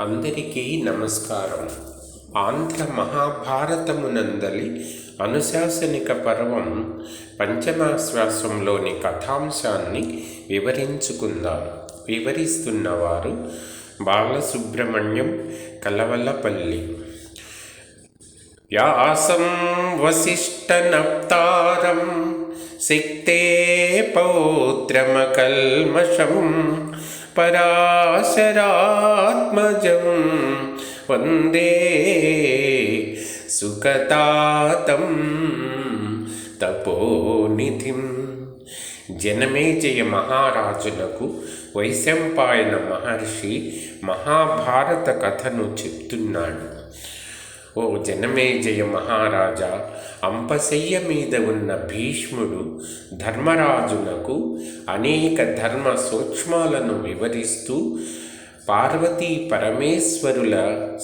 అందరికీ నమస్కారం. ఆంధ్ర మహాభారతమునందలి అనుశాసనిక పర్వం పంచమాశ్వాసంలోని కథాంశాన్ని వివరించుకుందాం. వివరిస్తున్నవారు బాలసుబ్రహ్మణ్యం కలవలపల్లి. వ్యాసం వసిష్ఠనప్తారం శక్తే పౌత్రమకల్మషం పరాశరాత్మజం వందే సుఖతాతం తపోనిధిం జనమేజయ మహారాజులకు వైశంపాయన మహర్షి మహాభారత కథను చెప్తున్నాడు ఓ జనమేజయ మహారాజా అంపశయ్య మీద ఉన్న భీష్ముడు ధర్మరాజునకు అనేక ధర్మ సూక్ష్మాలను వివరిస్తూ పార్వతీ పరమేశ్వరుల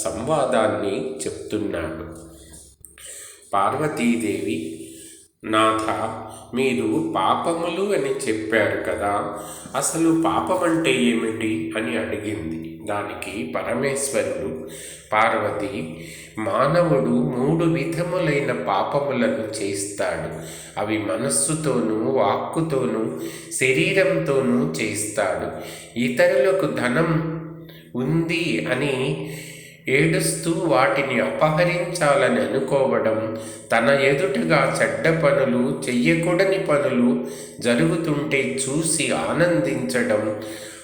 సంవాదాన్ని చెప్తున్నాడు. పార్వతీదేవి నాథ మీరు పాపములు అని చెప్పారు కదా అసలు పాపం అంటే ఏమిటి అని అడిగింది. దానికి పరమేశ్వరుడు పార్వతి మానవుడు మూడు విధములైన పాపములను చేస్తాడు. అవి మనస్సుతోనూ వాక్కుతోనూ శరీరంతోనూ చేస్తాడు. ఇతరులకు ధనం ఉంది అని ఏడుస్తూ వాటిని అపహరించాలని అనుకోవడం తన ఎదుటగా చెడ్డ పనులు చెయ్యకూడని పనులు జరుగుతుంటే చూసి ఆనందించడం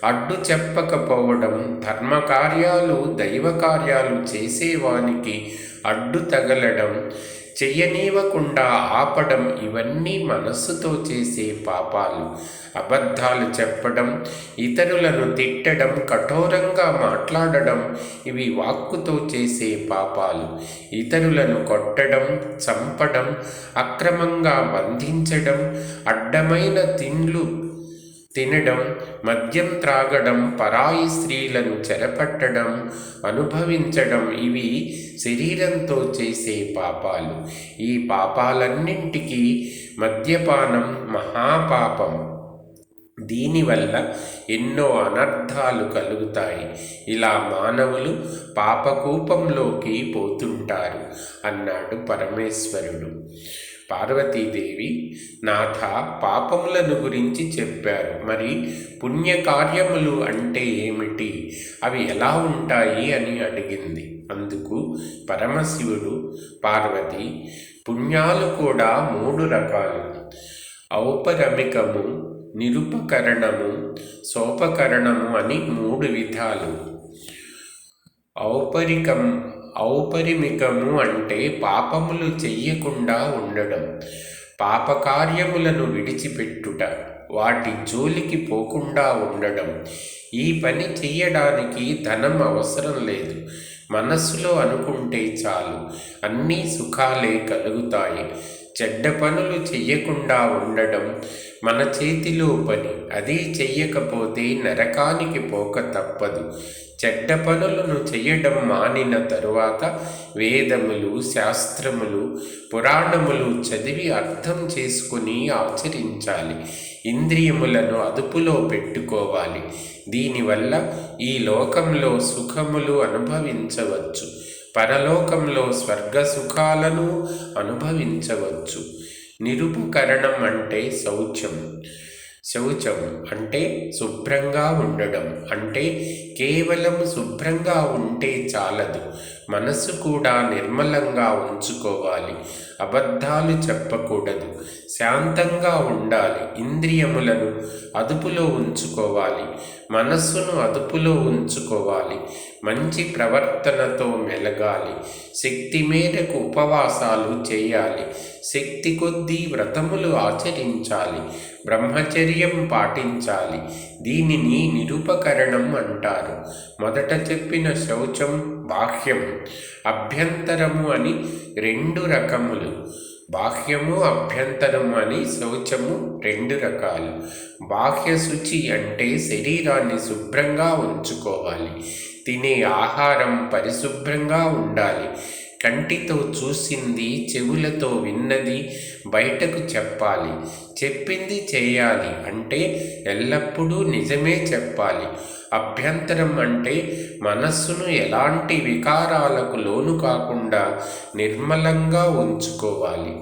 అడ్డు చెప్పకపోవడం ధర్మకార్యాలు దైవకార్యాలు చేసేవానికి అడ్డు తగలడం చెయ్యనివ్వకుండా ఆపడం ఇవన్నీ మనస్సుతో చేసే పాపాలు. అబద్ధాలు చెప్పడం ఇతరులను తిట్టడం కఠోరంగా మాట్లాడడం ఇవి వాక్కుతో చేసే పాపాలు. ఇతరులను కొట్టడం చంపడం అక్రమంగా బంధించడం అడ్డమైన తిండ్లు తినడం మద్యం త్రాగడం పరాయి స్త్రీలను చెరపట్టడం అనుభవించడం ఇవి శరీరంతో చేసే పాపాలు. ఈ పాపాలన్నింటికీ మద్యపానం మహాపాపం. దీనివల్ల ఎన్నో అనర్థాలు కలుగుతాయి. ఇలా మానవులు పాపకూపంలోకి పోతుంటారు అన్నాడు పరమేశ్వరుడు. పార్వతీదేవి నాథ పాపములను గురించి చెప్పారు. మరి పుణ్యకార్యములు అంటే ఏమిటి? అవి ఎలా ఉంటాయి అని అడిగింది. అందుకు పరమశివుడు పార్వతి పుణ్యాలు కూడా మూడు రకాలు. ఔపరమికము నిరుపకరణము సోపకరణము అని మూడు విధాలు. ఔపరికం ఔపరిమికము అంటే పాపములు చెయ్యకుండా ఉండడం పాపకార్యములను విడిచిపెట్టుట వాటి జోలికి పోకుండా ఉండడం. ఈ పని చెయ్యడానికి ధనం అవసరం లేదు. మనస్సులో అనుకుంటే చాలు అన్నీ సుఖాలే కలుగుతాయి. చెడ్డ పనులు చెయ్యకుండా ఉండడం మన చేతిలో పని. అది చెయ్యకపోతే నరకానికి పోక తప్పదు. చెడ్డ పనులను చెయ్యడం మానిన తరువాత వేదములు శాస్త్రములు పురాణములు చదివి అర్థం చేసుకుని ఆచరించాలి. ఇంద్రియములను అదుపులో పెట్టుకోవాలి. దీనివల్ల ఈ లోకంలో సుఖములు అనుభవించవచ్చు. పరలోకంలో స్వర్గ సుఖాలను అనుభవించవచ్చు. నిరుపకరణం అంటే శౌచం శౌచం అంటే శుభ్రంగా ఉండడం అంటే కేవలం శుభ్రంగా ఉంటే చాలదు. మనసు కూడా నిర్మలంగా ఉంచుకోవాలి. అబద్ధాలు చెప్పకూడదు. శాంతంగా ఉండాలి. ఇంద్రియములను అదుపులో ఉంచుకోవాలి. మనస్సును అదుపులో ఉంచుకోవాలి. మంచి ప్రవర్తనతో మెలగాలి. శక్తి మేరకు ఉపవాసాలు చేయాలి. శక్తి కొద్దీ వ్రతములు ఆచరించాలి. బ్రహ్మచర్యం పాటించాలి. దీనిని నిరుపకరణం అంటారు. మొదట చెప్పిన శౌచం బాహ్యం అభ్యంతరము అని రెండు రకములు. బాహ్యము అభ్యంతరము అని శౌచము రెండు రకాలు. బాహ్య శుచి అంటే శరీరాన్ని శుభ్రంగా ఉంచుకోవాలి. తినే ఆహారం పరిశుభ్రంగా ఉండాలి. కంటితో చూసింది చెవులతో విన్నది బయటకు చెప్పాలి. చెప్పింది చేయాలి అంటే ఎల్లప్పుడూ నిజమే చెప్పాలి. అభ్యంతరం అంటే మనస్సును ఎలాంటి వికారాలకు లోను కాకుండా నిర్మలంగా ఉంచుకోవాలి.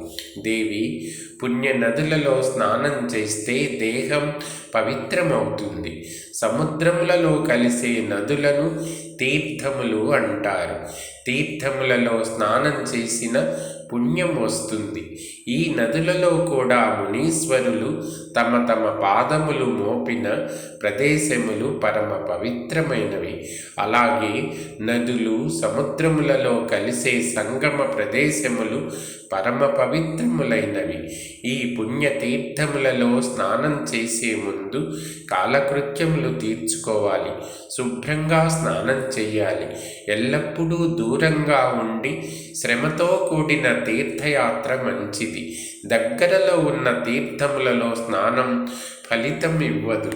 దేవి పుణ్య నదులలో స్నానం చేస్తే దేహం పవిత్రమవుతుంది. సముద్రములలో కలిసే నదులను తీర్థములు అంటారు. తీర్థములలో స్నానం చేసిన పుణ్యం వస్తుంది. ఈ నదులలో కూడా మునీశ్వరులు తమ తమ పాదములు మోపిన ప్రదేశములు పరమ పవిత్రమైనవి. అలాగే నదులు సముద్రములలో కలిసే సంగమ ప్రదేశములు పరమ పవిత్రములైనవి. ఈ పుణ్యతీర్థములలో స్నానం చేసే ముందు కాలకృత్యములు తీర్చుకోవాలి. శుభ్రంగా స్నానం చేయాలి. ఎల్లప్పుడూ దూరంగా ఉండి శ్రమతో కూడిన తీర్థయాత్ర మంచిది. దగ్గరలో ఉన్న తీర్థములలో స్నానం ఫలితం ఇవ్వదు.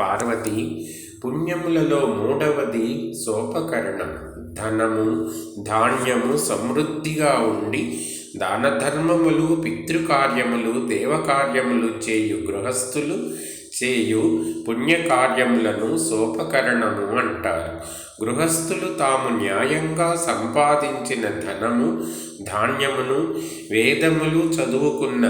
పార్వతి పుణ్యములలో మూడవది సోపకరణం ధనము ధాన్యము సమృద్ధిగా ఉండి దాన ధర్మములు పితృకార్యములు దేవకార్యములు చేయు గృహస్థులు చేయు పుణ్యకార్యములను సోపకరణము అంటారు. గృహస్థులు తాము న్యాయంగా సంపాదించిన ధనము ధాన్యమును వేదములు చదువుకున్న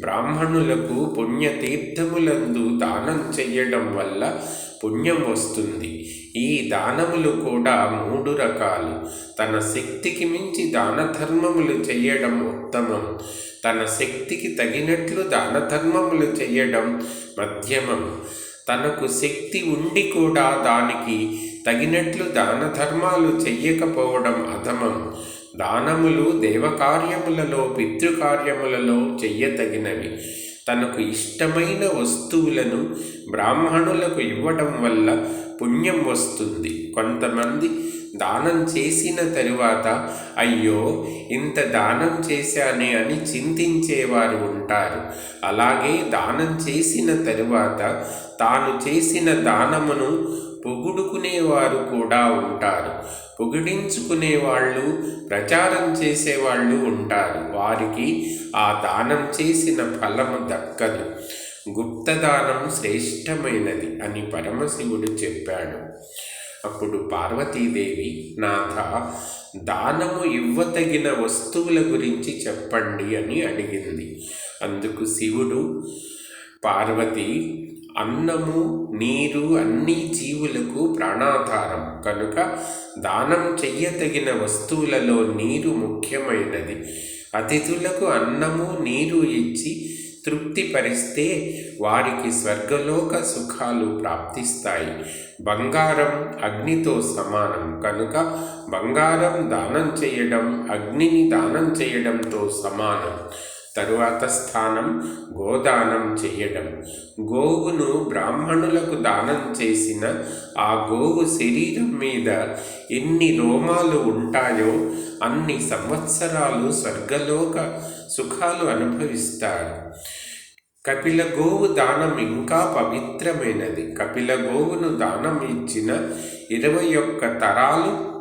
బ్రాహ్మణులకు పుణ్యతీర్థములందు దానం చెయ్యడం వల్ల పుణ్యం వస్తుంది. ఈ దానములు కూడా మూడు రకాలు. తన శక్తికి మించి దాన ధర్మములు చేయడం ఉత్తమం. తన శక్తికి తగినట్లు దాన ధర్మములు చేయడం మధ్యమం. తనకు శక్తి ఉండి కూడా దానికి తగినట్లు దాన ధర్మాలు చెయ్యకపోవడం అధమం. దానములు దేవకార్యములలో పితృకార్యములలో చెయ్యతగినవి. తనకు ఇష్టమైన వస్తువులను బ్రాహ్మణులకు ఇవ్వడం వల్ల పుణ్యం వస్తుంది. కొంతమంది దానం చేసిన తరువాత అయ్యో ఇంత దానం చేశానే అని చింతించేవారు ఉంటారు. అలాగే దానం చేసిన తరువాత తాను చేసిన దానమును పొగుడుకునేవారు కూడా ఉంటారు. పొగిడించుకునేవాళ్ళు ప్రచారం చేసేవాళ్ళు ఉంటారు. వారికి ఆ దానం చేసిన ఫలము దక్కదు. గుప్తదానం శ్రేష్టమైనది అని పరమశివుడు చెప్పాడు. అప్పుడు పార్వతీదేవి నాథ దానము ఇవ్వతగిన వస్తువుల గురించి చెప్పండి అని అడిగింది. అందుకు శివుడు పార్వతి అన్నము నీరు అన్ని జీవులకు ప్రాణాధారం. కనుక దానం చెయ్యతగిన వస్తువులలో నీరు ముఖ్యమైనది. అతిథులకు అన్నము నీరు ఇచ్చి తృప్తిపరిస్తే వారికి స్వర్గలోక సుఖాలు ప్రాప్తిస్తాయి. బంగారం అగ్నితో సమానం. కనుక బంగారం దానం చేయడం అగ్నిని దానం చేయడంతో సమానం. తరువాత స్థానం గోదానం చేయడం. గోవును బ్రాహ్మణులకు దానం చేసిన ఆ గోవు శరీరం మీద ఎన్ని రోమాలు ఉంటాయో అన్ని సంవత్సరాలు స్వర్గలోక సుఖాలు అనుభవిస్తారు. కపిల గోవు దానం ఇంకా పవిత్రమైనది. కపిల గోవును దానం ఇచ్చిన ఇరవై ఒక్క తరాలు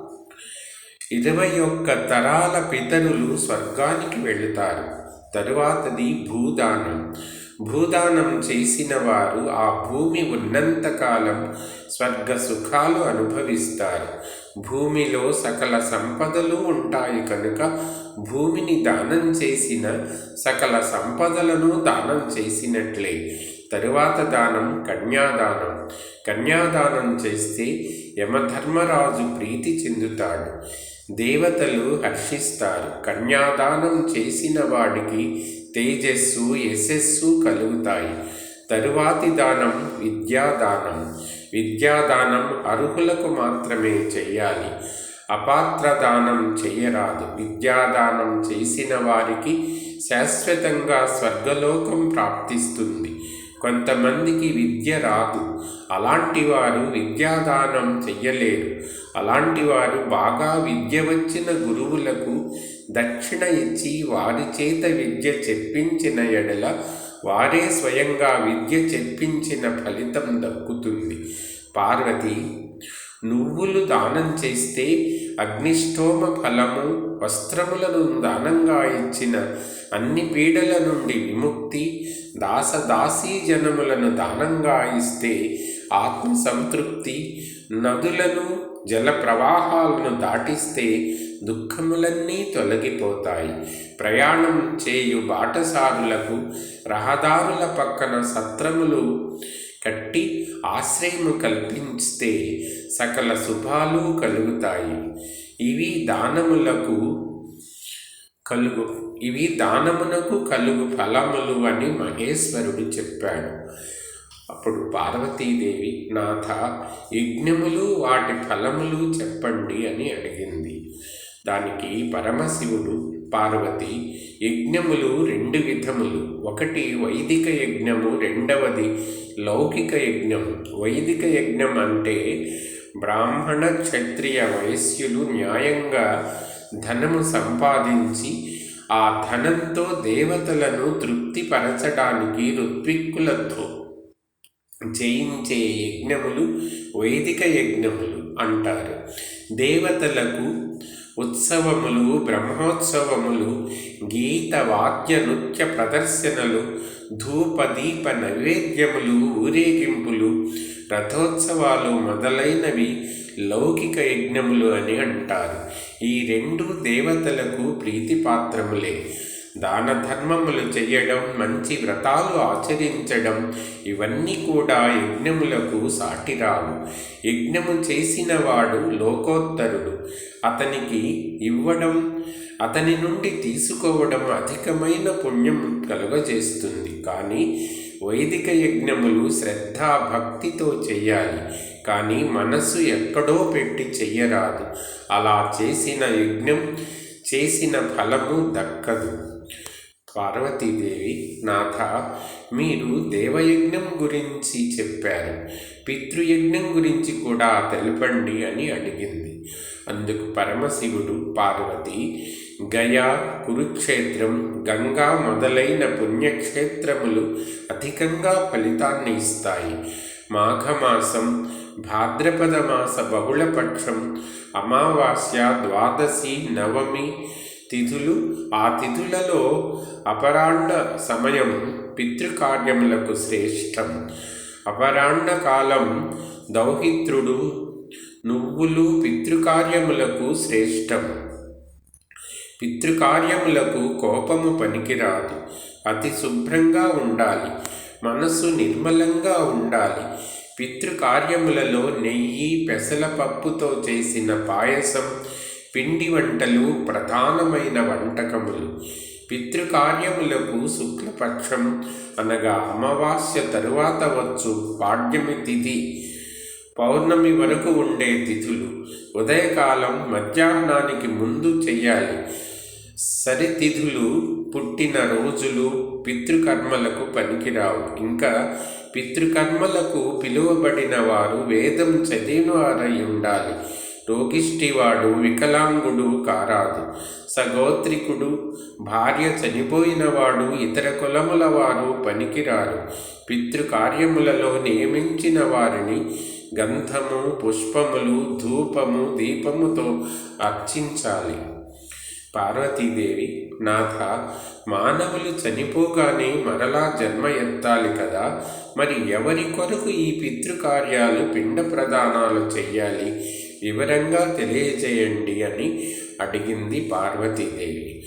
ఇరవై ఒక్క తరాల పితరులు స్వర్గానికి వెళుతారు. తరువాతది భూదానం. భూదానం చేసిన వారు ఆ భూమి ఉన్నంతకాలం స్వర్గ సుఖాలు అనుభవిస్తారు. భూమిలో సకల సంపదలు ఉంటాయి కనుక భూమిని దానం చేసిన సకల సంపదలను దానం చేసినట్లే. తరువాత దానం కన్యాదానం. కన్యాదానం చేస్తే యమధర్మరాజు ప్రీతి చెందుతాడు. దేవతలు హర్షిస్తారు. కన్యాదానం చేసిన వాడికి తేజస్సు యశస్సు కలుగుతాయి. తరువాతి దానం విద్యాదానం. విద్యాదానం అర్హులకు మాత్రమే చెయ్యాలి అపాత్ర దానం విద్యాదానం చేసిన వారికి శాశ్వతంగా స్వర్గలోకం ప్రాప్తిస్తుంది. కొంతమందికి విద్య రాదు. అలాంటి వారు విద్యాదానం చెయ్యలేరు. అలాంటి వారు బాగా విద్య వచ్చిన గురువులకు దక్షిణ ఇచ్చి వారి చేత విద్య చెప్పించిన ఎడల వారే స్వయంగా విద్య చెప్పించిన ఫలితం దక్కుతుంది. పార్వతి నువ్వులు దానం చేస్తే అగ్నిష్టోమ ఫలము వస్త్రములను దానంగా ఇచ్చిన అన్ని పీడల నుండి విముక్తి దాస దాసీ జనములను దానంగా ఇస్తే ఆత్మ సంతృప్తి. నదులను జల ప్రవాహాలను దాటిస్తే దుఃఖములన్నీ తొలగిపోతాయి. ప్రయాణం చేయు బాటసారులకు రహదారుల పక్కన సత్రములు కట్టి ఆశ్రయము కల్పిస్తే సకల శుభాలు కలుగుతాయి. ఇవి దానములకు కలుగు ఇవి దానమునకు కలుగు ఫలములు అని మహేశ్వరుడు చెప్పాడు. అప్పుడు పార్వతీదేవి నాథ యజ్ఞములు వాటి ఫలములు చెప్పండి అని అడిగింది. దానికి పరమశివుడు పార్వతి యజ్ఞములు రెండు విధములు. ఒకటి వైదిక యజ్ఞము రెండవది లౌకిక యజ్ఞము. వైదిక యజ్ఞం అంటే బ్రాహ్మణ క్షత్రియ వైశ్యులు న్యాయంగా ధనము సంపాదించి ఆ ధనంతో దేవతలను తృప్తిపరచడానికి ఋత్విక్కులతో చేయించే యజ్ఞములు వైదిక యజ్ఞములు అంటారు. దేవతలకు ఉత్సవములు బ్రహ్మోత్సవములు గీత వాద్య నృత్య ప్రదర్శనలు ధూప దీప నైవేద్యములు ఊరేగింపులు రథోత్సవాలు మొదలైనవి లౌకిక యజ్ఞములు అని అంటారు. ఈ రెండు దేవతలకు ప్రీతిపాత్రములే దాన ధర్మములు చేయడం మంచి వ్రతాలు ఆచరించడం ఇవన్నీ కూడా యజ్ఞములకు సాటిరావు. యజ్ఞము చేసిన వాడు లోకోత్తరుడు. అతనికి ఇవ్వడం అతని నుండి తీసుకోవడం అధికమైన పుణ్యం కలుగజేస్తుంది. కానీ వైదిక యజ్ఞములు శ్రద్ధా భక్తితో చెయ్యాలి కానీ మనస్సు ఎక్కడో పెట్టి చెయ్యరాదు. అలా చేసిన యజ్ఞం చేసిన ఫలము దక్కదు. పార్వతీదేవి నాథ మీరు దేవయజ్ఞం గురించి చెప్పారు. పితృయజ్ఞం గురించి కూడా తెలపండి అని అడిగింది. అందుకు పరమశివుడు పార్వతి గయా కురుక్షేత్రం గంగా మొదలైన పుణ్యక్షేత్రములు అధికంగా ఫలితాన్ని ఇస్తాయి. మాఘమాసం భాద్రపద మాస బహుళపక్షం అమావాస్య ద్వాదశి నవమి తిథులు. ఆ తిథులలో అపరాహ్న సమయం పితృకార్యములకు శ్రేష్టం. అపరాహ్న కాలం దౌహిత్రుడు నువ్వులు పితృకార్యములకు శ్రేష్టం. పితృకార్యములకు కోపము పనికిరాదు. అతి శుభ్రంగా ఉండాలి. మనసు నిర్మలంగా ఉండాలి. పితృకార్యములలో నెయ్యి పెసలపప్పుతో చేసిన పాయసం పిండి వంటలు ప్రధానమైన వంటకములు. పితృకార్యములకు శుక్లపక్షం అనగా అమావాస్య తరువాత వచ్చు పాడ్యమి తిథి. పౌర్ణమి వరకు ఉండే తిథులు. ఉదయకాలం మధ్యాహ్నానికి ముందు చెయ్యాలి సరితిథులు పుట్టిన రోజులు పితృకర్మలకు పనికిరావు. ఇంకా పితృకర్మలకు పిలువబడిన వారు వేదం చదివిన వారై ఉండాలి. రోగిష్టివాడు వికలాంగుడు కారాదు. సగోత్రికుడు భార్య చనిపోయినవాడు ఇతర కులముల వారు పనికిరారు. పితృకార్యములలో నియమించిన వారిని గంధము పుష్పములు ధూపము దీపముతో అర్చించాలి. పార్వతీదేవి నాథ మానవులు చనిపోగానే మరలా జన్మ ఎత్తాలి కదా మరి ఎవరి కొరకు ఈ పితృకార్యాలు పిండ ప్రదానాలు చెయ్యాలి? వివరంగా తెలియజేయండి అని అడిగింది పార్వతీదేవి.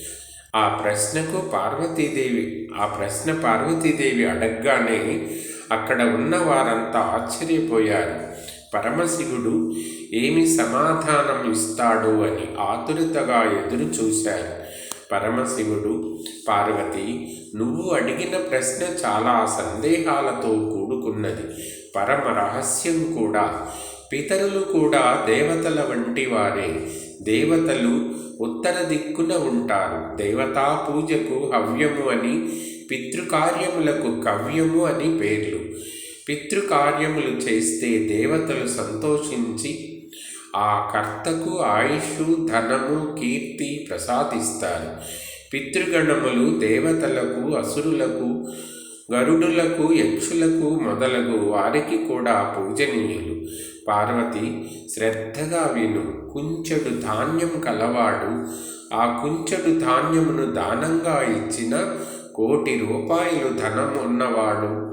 ఆ ప్రశ్నకు పార్వతీదేవి ఆ ప్రశ్న పార్వతీదేవి అడగగానే అక్కడ ఉన్న వారంతా ఆశ్చర్యపోయారు. పరమశివుడు ఏమి సమాధానం ఇస్తాడు అని ఆతురతగా ఎదురు చూశారు. పరమశివుడు పార్వతి నువ్వు అడిగిన ప్రశ్న చాలా సందేహాలతో కూడుకున్నది. పరమ రహస్యం కూడా. పితరులు కూడా దేవతల వంటి వారే. దేవతలు ఉత్తర దిక్కున ఉంటారు. దేవతా పూజకు హవ్యము అని పితృకార్యములకు కవ్యము అని పేర్లు. పితృకార్యములు చేస్తే దేవతలు సంతోషించి ఆ కర్తకు ఆయుష్ ధనము కీర్తి ప్రసాదిస్తారు. పితృగణములు దేవతలకు అసురులకు గరుడులకు యక్షులకు మొదలగు వారికి కూడా పూజనీయులు. పార్వతి శ్రద్ధగా విను కుంచెడు ధాన్యం కలవాడు. ఆ కుంచెడు ధాన్యమును దానంగా ఇచ్చిన కోటి రూపాయలు ధనం ఉన్నవాడు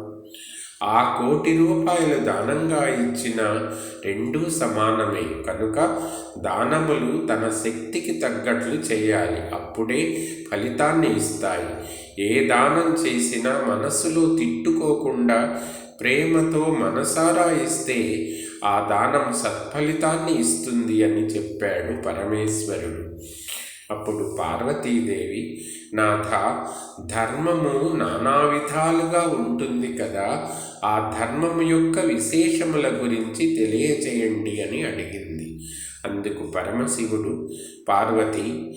ఆ కోటి రూపాయలు దానంగా ఇచ్చిన రెండూ సమానమే. కనుక దానములు తన శక్తికి తగ్గట్లు చేయాలి. అప్పుడే ఫలితాన్ని ఇస్తాయి. ఏ దానం చేసినా మనస్సులో తిట్టుకోకుండా ప్రేమతో మనసారా ఇస్తే ఆ దానం సత్ఫలితాన్ని ఇస్తుంది అని చెప్పాడు పరమేశ్వరుడు. అప్పుడు పార్వతీదేవి నాథ ధర్మము నానా విధాలుగా ఉంటుంది కదా ఆ ధర్మము యొక్క విశేషముల గురించి తెలియచేయండి అని అడిగింది. అందుకు పరమశివుడు పార్వతి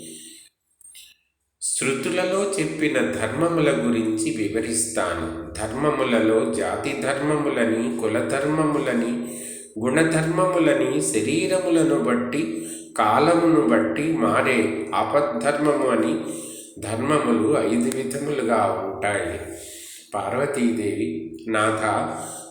శృతులలో చెప్పిన ధర్మముల గురించి వివరిస్తాను. ధర్మములలో జాతి ధర్మములని కులధర్మములని గుణధర్మములని శరీరములను బట్టి కాలమును బట్టి మారే ఆపద్ధర్మము అని ధర్మములు ఐదు విధములుగా ఉంటాయి. పార్వతీదేవి నాథ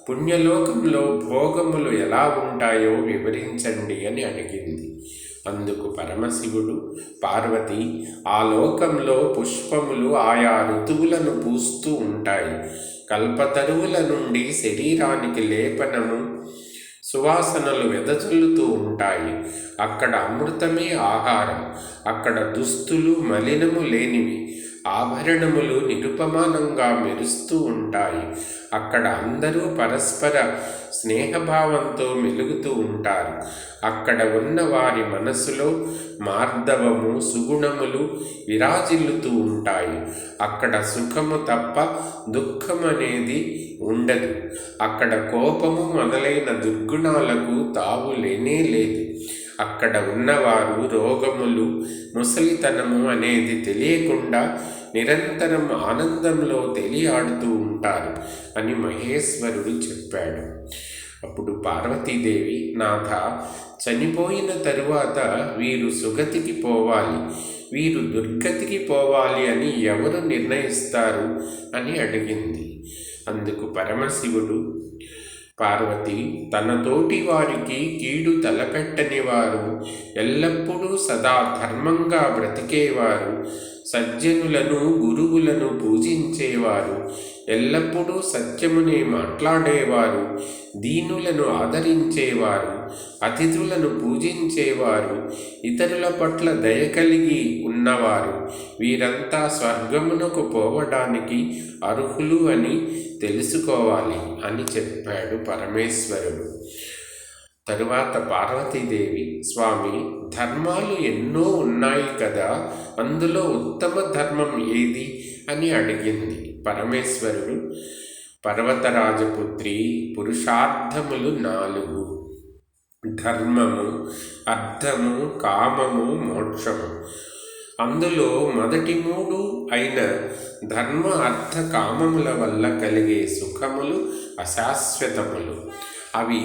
పుణ్యలోకంలో భోగములు ఎలా ఉంటాయో వివరించండి అని అడిగింది. అందుకు పరమశివుడు పార్వతి ఆ లోకంలో పుష్పములు ఆయా ఋతువులను పూస్తూ ఉంటాయి. కల్పతరువుల నుండి శరీరానికి లేపనము సువాసనలు వెదజల్లుతూ ఉంటాయి. అక్కడ అమృతమే ఆహారం. అక్కడ దుస్తులు మలినము లేనివి. ఆభరణములు నిరుపమానంగా మెరుస్తూ ఉంటాయి. అక్కడ అందరూ పరస్పర స్నేహభావంతో మెలుగుతూ ఉంటారు. అక్కడ ఉన్న వారి మనసులో మార్దవము సుగుణములు విరాజిల్లుతూ ఉంటాయి. అక్కడ సుఖము తప్ప దుఃఖం అనేది ఉండదు. అక్కడ కోపము మొదలైన దుర్గుణాలకు తావు లేనే లేదు. అక్కడ ఉన్నవారు రోగములు ముసలితనము అనేది తెలియకుండా నిరంతరం ఆనందంలో తెలియాడుతూ ఉంటారు అని మహేశ్వరుడు చెప్పాడు. అప్పుడు పార్వతీదేవి నాథ చనిపోయిన తరువాత వీరు సుగతికి పోవాలి. వీరు దుర్గతికి పోవాలి అని ఎవరు నిర్ణయిస్తారు? అని అడిగింది. అందుకు పరమశివుడు పార్వతి తన తోటి వారికి కీడు తలపెట్టనివారు ఎల్లప్పుడూ సదా ధర్మంగా బ్రతికేవారు సజ్జనులను గురువులను పూజించేవారు ఎల్లప్పుడూ సత్యమునే మాట్లాడేవారు దీనులను ఆదరించేవారు అతిథులను పూజించేవారు ఇతరుల పట్ల దయ కలిగి ఉన్నవారు. వీరంతా స్వర్గమునకు పోవడానికి అర్హులు అని తెలుసుకోవాలి అని చెప్పాడు పరమేశ్వరుడు. తరువాత పార్వతీదేవి స్వామి ధర్మాలు ఎన్నో ఉన్నాయి కదా అందులో ఉత్తమ ధర్మం ఏది? అని అడిగింది పరమేశ్వరుడు. పర్వతరాజపుత్రి పురుషార్థములు నాలుగు. ధర్మము అర్థము కామము మోక్షము. అందులో మొదటి మూడు అయిన ధర్మ అర్థ కామముల వల్ల కలిగే సుఖములు అశాశ్వతములు. అవి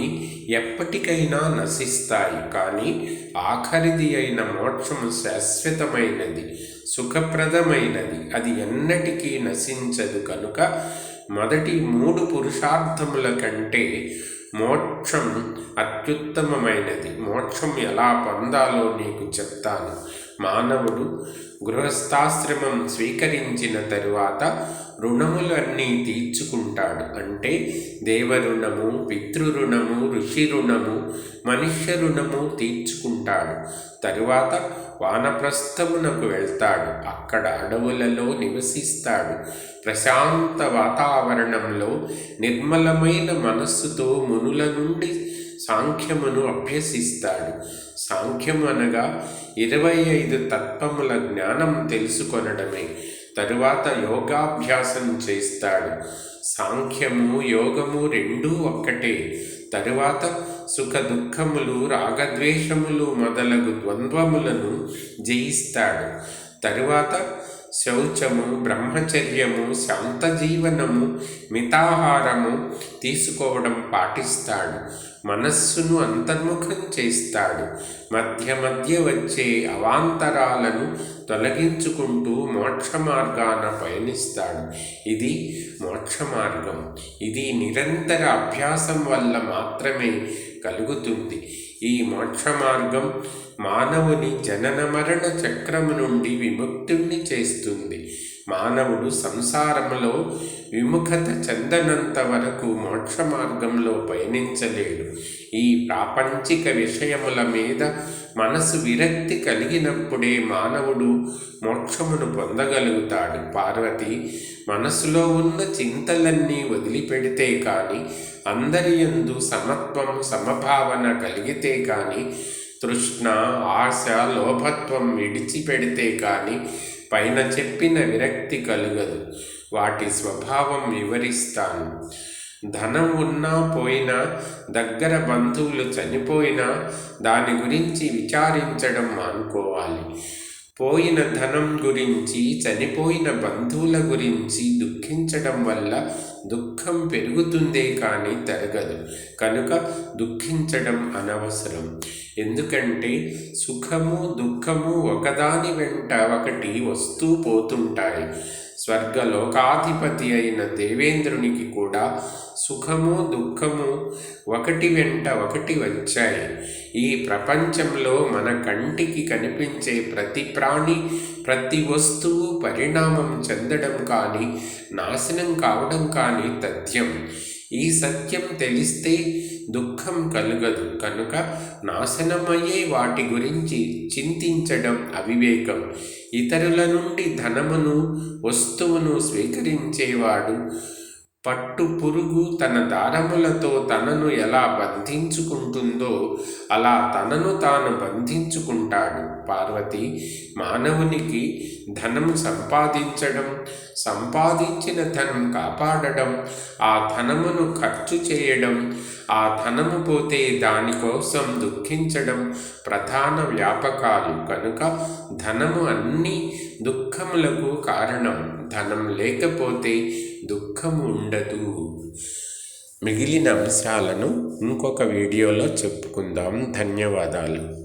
ఎప్పటికైనా నశిస్తాయి కానీ ఆఖరిది అయిన మోక్షము శాశ్వతమైనది సుఖప్రదమైనది. అది ఎన్నటికీ నశించదు కనుక మొదటి మూడు పురుషార్థముల కంటే మోక్షం అత్యుత్తమమైనది. మోక్షం ఎలా పొందాలో నీకు చెప్తాను. మానవుడు గృహస్థాశ్రమం స్వీకరించిన తరువాత రుణములన్నీ తీర్చుకుంటాడు. అంటే దేవరుణము పితృరుణము ఋషి రుణము మనుష్య రుణము తీర్చుకుంటాడు. తరువాత వానప్రస్థమునకు వెళ్తాడు. అక్కడ అడవులలో నివసిస్తాడు. ప్రశాంత వాతావరణంలో నిర్మలమైన మనస్సుతో మునుల నుండి సాంఖ్యమును అభ్యసిస్తాడు. సాంఖ్యం అనగా ఇరవై ఐదు తత్వముల జ్ఞానం తెలుసుకొనడమే. తరువాత యోగాభ్యాసం చేస్తాడు. సాంఖ్యము యోగము రెండూ ఒక్కటే. తరువాత సుఖ దుఃఖములు రాగద్వేషములు మొదలగు ద్వంద్వములను జయిస్తాడు. తరువాత శౌచము బ్రహ్మచర్యము శాంత జీవనము మితాహారము తీసుకోవడం పాటిస్తాడు. మనస్సును అంతర్ముఖం చేస్తాడు. మధ్య మధ్య వచ్చే అవాంతరాలను తొలగించుకుంటూ మోక్ష మార్గాన పయనిస్తాడు. ఇది మోక్ష మార్గం ఇది నిరంతర అభ్యాసం వల్ల మాత్రమే కలుగుతుంది. ఈ మోక్ష మార్గం మానవుని జనన మరణ చక్రము నుండి విముక్తుణ్ణి చేస్తుంది. మానవుడు సంసారములో విముఖత చెందనంత వరకు మోక్ష మార్గంలో పయనించలేడు. ఈ ప్రాపంచిక విషయముల మీద మనసు విరక్తి కలిగినప్పుడే మానవుడు మోక్షమును పొందగలుగుతాడు. పార్వతి మనసులో ఉన్న చింతలన్నీ వదిలిపెడితే కానీ అందరి యందు సమత్వం సమభావన కలిగితే కానీ తృష్ణ ఆశ లోభత్వం విడిచిపెడితే కానీ పైన చెప్పిన విరక్తి కలుగదు. వాటి స్వభావం వివరిస్తాను. ధనం ఉన్నా పోయినా దగ్గర బంధువులు చనిపోయినా దాని గురించి విచారించడం మానుకోవాలి. పోయిన ధనం గురించి చనిపోయిన బంధువుల గురించి దుఃఖించడం వల్ల దుఃఖం పెరుగుతుందే కానీ తరగదు. కనుక దుఃఖించడం అనవసరం. ఎందుకంటే సుఖము దుఃఖము ఒకదాని వెంట ఒకటి వస్తూ పోతుంటాయి. స్వర్గలోకాధిపతి అయిన దేవేంద్రునికి కూడా సుఖము దుఃఖము ఒకటి వెంట ఒకటి వచ్చాయి. ఈ ప్రపంచంలో మన కంటికి కనిపించే ప్రతి ప్రాణి ప్రతి వస్తువు పరిణామం చెందడం కానీ నాశనం కావడం కానీ తథ్యం. ఈ సత్యం తెలిస్తే దుఃఖం కలుగదు. కనుక నాశనమయ్యే వాటి గురించి చింతించడం అవివేకం. ఇతరుల నుండి ధనమును వస్తువును స్వీకరించేవాడు పట్టు పురుగు తన దారములతో తనను ఎలా బంధించుకుంటుందో అలా తనను తాను బంధించుకుంటాడు. పార్వతి మానవునికి ధనం సంపాదించడం సంపాదించిన ధనం కాపాడడం ఆ ధనమును ఖర్చు చేయడం ఆ ధనము పోతే దానికోసం దుఃఖించడం ప్రధాన వ్యాపకాలు. కనుక ధనము అన్ని దుఃఖములకు కారణం. ధనం లేకపోతే దుఃఖము ఉండదు మిగిలిన అంశాలను ఇంకొక వీడియోలో చెప్పుకుందాం. ధన్యవాదాలు.